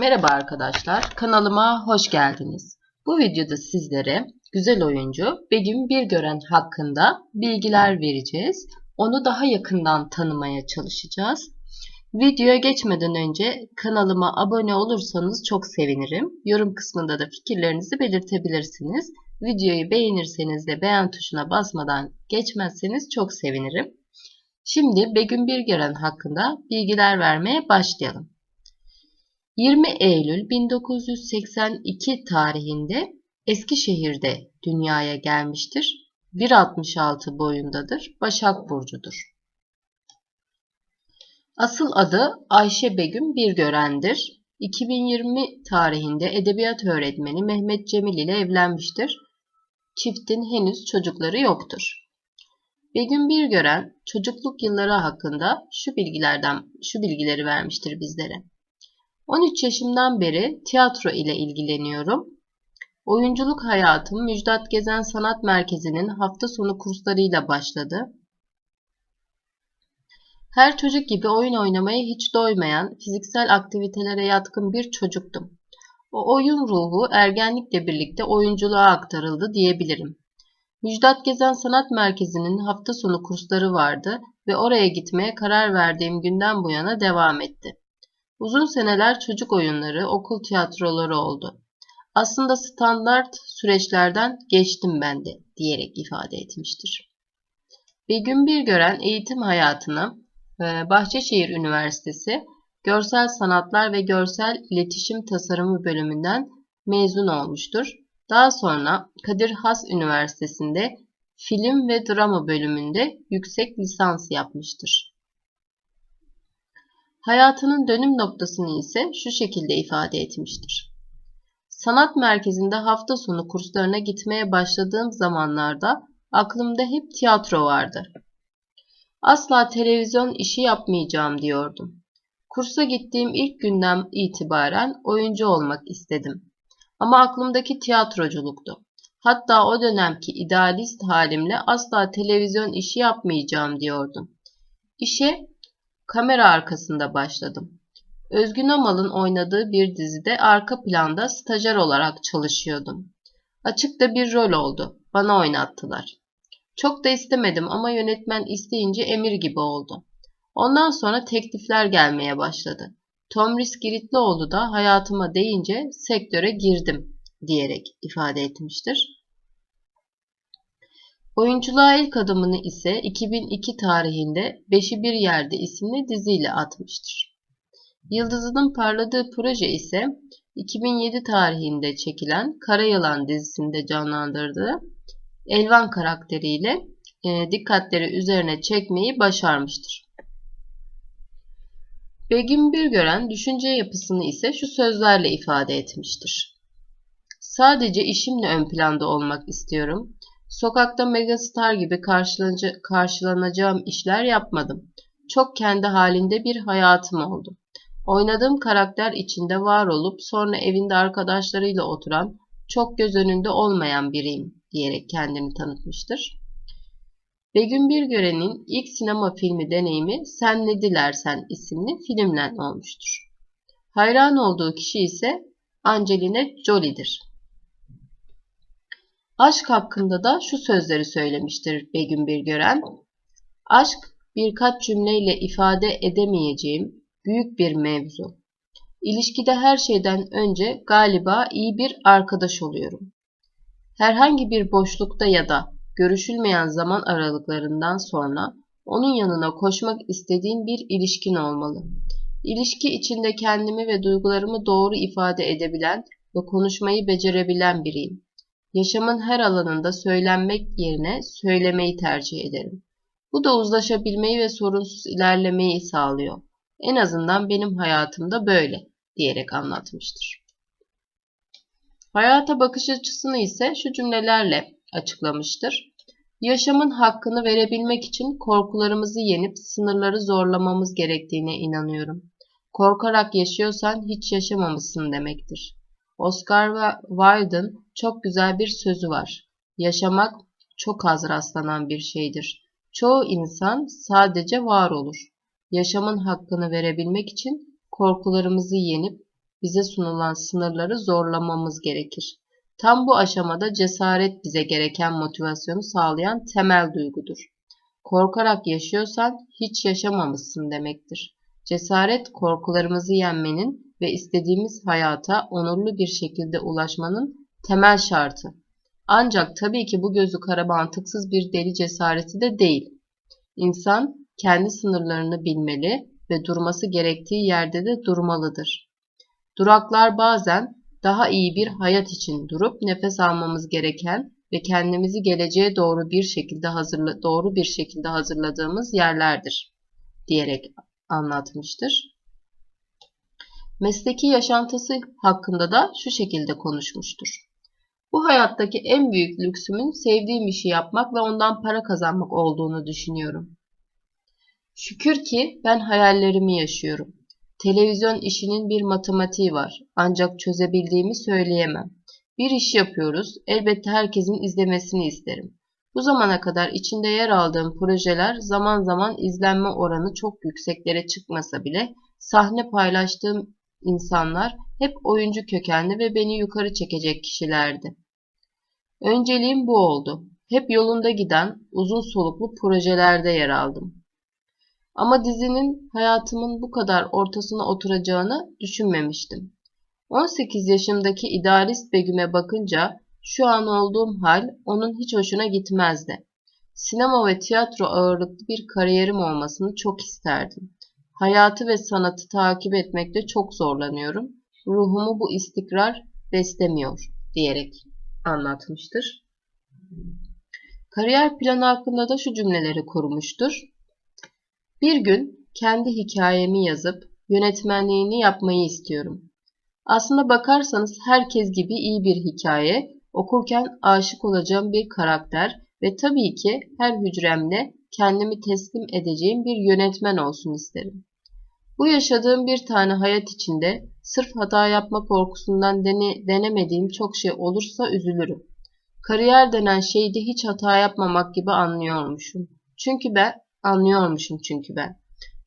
Merhaba arkadaşlar, kanalıma hoş geldiniz. Bu videoda sizlere güzel oyuncu Begüm Birgören hakkında bilgiler vereceğiz. Onu daha yakından tanımaya çalışacağız. Videoya geçmeden önce kanalıma abone olursanız çok sevinirim. Yorum kısmında da fikirlerinizi belirtebilirsiniz. Videoyu beğenirseniz de beğen tuşuna basmadan geçmezseniz çok sevinirim. Şimdi Begüm Birgören hakkında bilgiler vermeye başlayalım. 20 Eylül 1982 tarihinde Eskişehir'de dünyaya gelmiştir. 1.66 boyundadır. Başak Burcu'dur. Asıl adı Ayşe Begüm Birgören'dir. 2020 tarihinde edebiyat öğretmeni Mehmet Cemil ile evlenmiştir. Çiftin henüz çocukları yoktur. Begüm Birgören çocukluk yılları hakkında şu bilgilerden şu bilgileri vermiştir bizlere. 13 yaşımdan beri tiyatro ile ilgileniyorum. Oyunculuk hayatım Müjdat Gezen Sanat Merkezi'nin hafta sonu kurslarıyla başladı. Her çocuk gibi oyun oynamaya hiç doymayan, fiziksel aktivitelere yatkın bir çocuktum. O oyun ruhu ergenlikle birlikte oyunculuğa aktarıldı diyebilirim. Müjdat Gezen Sanat Merkezi'nin hafta sonu kursları vardı ve oraya gitmeye karar verdiğim günden bu yana devam etti. Uzun seneler çocuk oyunları, okul tiyatroları oldu. Aslında standart süreçlerden geçtim ben de diyerek ifade etmiştir. Begüm Birgören eğitim hayatını e, Bahçeşehir Üniversitesi Görsel Sanatlar ve Görsel İletişim Tasarımı bölümünden mezun olmuştur. Daha sonra Kadir Has Üniversitesi'nde Film ve Drama bölümünde yüksek lisans yapmıştır. Hayatının dönüm noktasını ise şu şekilde ifade etmiştir. Sanat merkezinde hafta sonu kurslarına gitmeye başladığım zamanlarda aklımda hep tiyatro vardı. Asla televizyon işi yapmayacağım diyordum. Kursa gittiğim ilk günden itibaren oyuncu olmak istedim. Ama aklımdaki tiyatroculuktu. Hatta o dönemki idealist halimle asla televizyon işi yapmayacağım diyordum. İşe kamera arkasında başladım. Özgün Amal'ın oynadığı bir dizide arka planda stajyer olarak çalışıyordum. Açıkta bir rol oldu. Bana oynattılar. Çok da istemedim ama yönetmen isteyince emir gibi oldu. Ondan sonra teklifler gelmeye başladı. Tomris Giritlioğlu da hayatıma değince sektöre girdim diyerek ifade etmiştir. Oyunculuğa ilk adımını ise 2002 tarihinde Beşi Bir Yerde isimli diziyle atmıştır. Yıldızının parladığı proje ise 2007 tarihinde çekilen Kara Yılan dizisinde canlandırdığı Elvan karakteriyle e, dikkatleri üzerine çekmeyi başarmıştır. Begüm Birgören düşünce yapısını ise şu sözlerle ifade etmiştir. Sadece işimle ön planda olmak istiyorum. Sokakta megastar gibi karşılanacağım işler yapmadım. Çok kendi halinde bir hayatım oldu. Oynadığım karakter içinde var olup sonra evinde arkadaşlarıyla oturan, çok göz önünde olmayan biriyim diyerek kendini tanıtmıştır. Begüm Birgören'in ilk sinema filmi deneyimi Sen Ne Dilersen isimli filmle olmuştur. Hayran olduğu kişi ise Angelina Jolie'dir. Aşk hakkında da şu sözleri söylemiştir Begüm Birgören. Aşk birkaç cümleyle ifade edemeyeceğim büyük bir mevzu. İlişkide her şeyden önce galiba iyi bir arkadaş oluyorum. Herhangi bir boşlukta ya da görüşülmeyen zaman aralıklarından sonra onun yanına koşmak istediğin bir ilişkin olmalı. İlişki içinde kendimi ve duygularımı doğru ifade edebilen ve konuşmayı becerebilen biriyim. Yaşamın her alanında söylenmek yerine söylemeyi tercih ederim. Bu da uzlaşabilmeyi ve sorunsuz ilerlemeyi sağlıyor. En azından benim hayatımda böyle diyerek anlatmıştır. Hayata bakış açısını ise şu cümlelerle açıklamıştır. Yaşamın hakkını verebilmek için korkularımızı yenip sınırları zorlamamız gerektiğine inanıyorum. Korkarak yaşıyorsan hiç yaşamamışsın demektir. Oscar Wilde'ın çok güzel bir sözü var. Yaşamak çok az rastlanan bir şeydir. Çoğu insan sadece var olur. Yaşamın hakkını verebilmek için korkularımızı yenip bize sunulan sınırları zorlamamız gerekir. Tam bu aşamada cesaret bize gereken motivasyonu sağlayan temel duygudur. Korkarak yaşıyorsan hiç yaşamamışsın demektir. Cesaret korkularımızı yenmenin ve istediğimiz hayata onurlu bir şekilde ulaşmanın temel şartı. Ancak tabii ki bu gözü kara mantıksız bir deli cesareti de değil. İnsan kendi sınırlarını bilmeli ve durması gerektiği yerde de durmalıdır. Duraklar bazen daha iyi bir hayat için durup nefes almamız gereken ve kendimizi geleceğe doğru bir şekilde hazırla doğru bir şekilde hazırladığımız yerlerdir diyerek anlatmıştır. Mesleki yaşantısı hakkında da şu şekilde konuşmuştur. Bu hayattaki en büyük lüksümün sevdiğim işi yapmak ve ondan para kazanmak olduğunu düşünüyorum. Şükür ki ben hayallerimi yaşıyorum. Televizyon işinin bir matematiği var. Ancak çözebildiğimi söyleyemem. Bir iş yapıyoruz. Elbette herkesin izlemesini isterim. Bu zamana kadar içinde yer aldığım projeler zaman zaman izlenme oranı çok yükseklere çıkmasa bile sahne paylaştığım insanlar hep oyuncu kökenli ve beni yukarı çekecek kişilerdi. Önceliğim bu oldu. Hep yolunda giden uzun soluklu projelerde yer aldım. Ama dizinin hayatımın bu kadar ortasına oturacağını düşünmemiştim. 18 yaşımdaki idealist Begüm'e bakınca şu an olduğum hal onun hiç hoşuna gitmezdi. Sinema ve tiyatro ağırlıklı bir kariyerim olmasını çok isterdim. Hayatı ve sanatı takip etmekte çok zorlanıyorum. Ruhumu bu istikrar beslemiyor diyerek anlatmıştır. Kariyer planı hakkında da şu cümleleri kurmuştur. Bir gün kendi hikayemi yazıp yönetmenliğini yapmayı istiyorum. Aslında bakarsanız herkes gibi iyi bir hikaye, okurken aşık olacağım bir karakter ve tabii ki her hücremle kendimi teslim edeceğim bir yönetmen olsun isterim. Bu yaşadığım bir tane hayat içinde sırf hata yapma korkusundan dene, denemediğim çok şey olursa üzülürüm. Kariyer denen şeyde hiç hata yapmamak gibi anlıyormuşum. Çünkü ben Anlıyormuşum çünkü ben.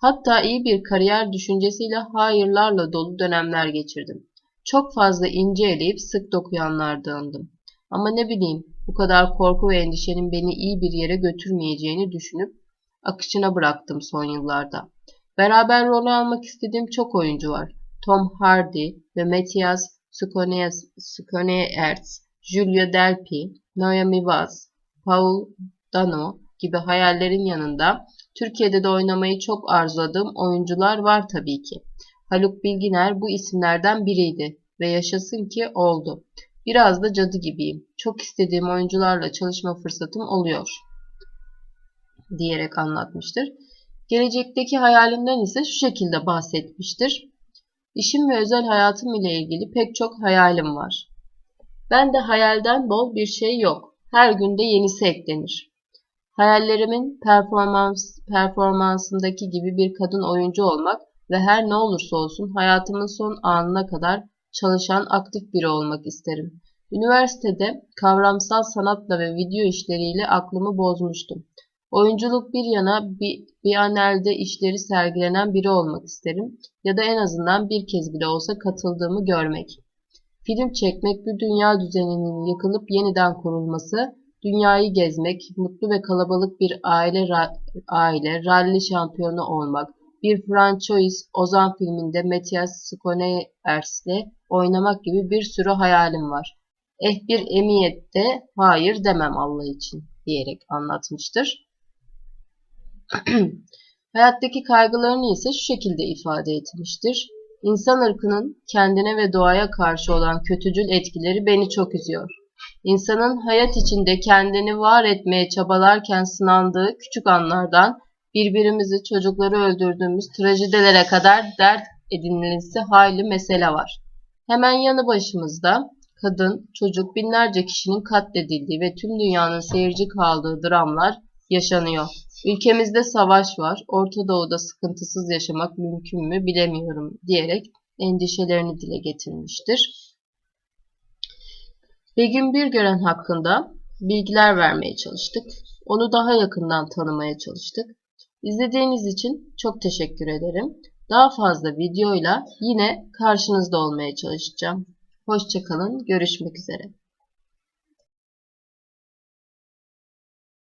Hatta iyi bir kariyer düşüncesiyle hayırlarla dolu dönemler geçirdim. Çok fazla ince eleyip sık dokuyanlardandım. Ama ne bileyim bu kadar korku ve endişenin beni iyi bir yere götürmeyeceğini düşünüp akışına bıraktım son yıllarda. Beraber rol almak istediğim çok oyuncu var. Tom Hardy ve Matthias Schoenaerts, Julia Delpy, Naomi Watts, Paul Dano, gibi hayallerin yanında Türkiye'de de oynamayı çok arzuladığım oyuncular var tabii ki. Haluk Bilginer bu isimlerden biriydi ve yaşasın ki oldu. Biraz da cadı gibiyim. Çok istediğim oyuncularla çalışma fırsatım oluyor diyerek anlatmıştır. Gelecekteki hayalinden ise şu şekilde bahsetmiştir. İşim ve özel hayatım ile ilgili pek çok hayalim var. Ben de hayalden bol bir şey yok. Her günde yenisi eklenir. Hayallerimin performans, performansındaki gibi bir kadın oyuncu olmak ve her ne olursa olsun hayatımın son anına kadar çalışan aktif biri olmak isterim. Üniversitede kavramsal sanatla ve video işleriyle aklımı bozmuştum. Oyunculuk bir yana bir, bir anelde işleri sergilenen biri olmak isterim ya da en azından bir kez bile olsa katıldığımı görmek. Film çekmek bu dünya düzeninin yıkılıp yeniden kurulması dünyayı gezmek, mutlu ve kalabalık bir aile aile ralli şampiyonu olmak, bir franchise Ozan filminde Matthias Schoenaerts'le oynamak gibi bir sürü hayalim var. Eh bir emniyette hayır demem Allah için diyerek anlatmıştır. Hayattaki kaygılarını ise şu şekilde ifade etmiştir. İnsan ırkının kendine ve doğaya karşı olan kötücül etkileri beni çok üzüyor. İnsanın hayat içinde kendini var etmeye çabalarken sınandığı küçük anlardan birbirimizi çocukları öldürdüğümüz trajedelere kadar dert edinilisi hayli mesele var. Hemen yanı başımızda kadın, çocuk binlerce kişinin katledildiği ve tüm dünyanın seyirci kaldığı dramlar yaşanıyor. Ülkemizde savaş var, Orta Doğu'da sıkıntısız yaşamak mümkün mü bilemiyorum diyerek endişelerini dile getirmiştir. Begüm Birgören hakkında bilgiler vermeye çalıştık. Onu daha yakından tanımaya çalıştık. İzlediğiniz için çok teşekkür ederim. Daha fazla videoyla yine karşınızda olmaya çalışacağım. Hoşçakalın, görüşmek üzere.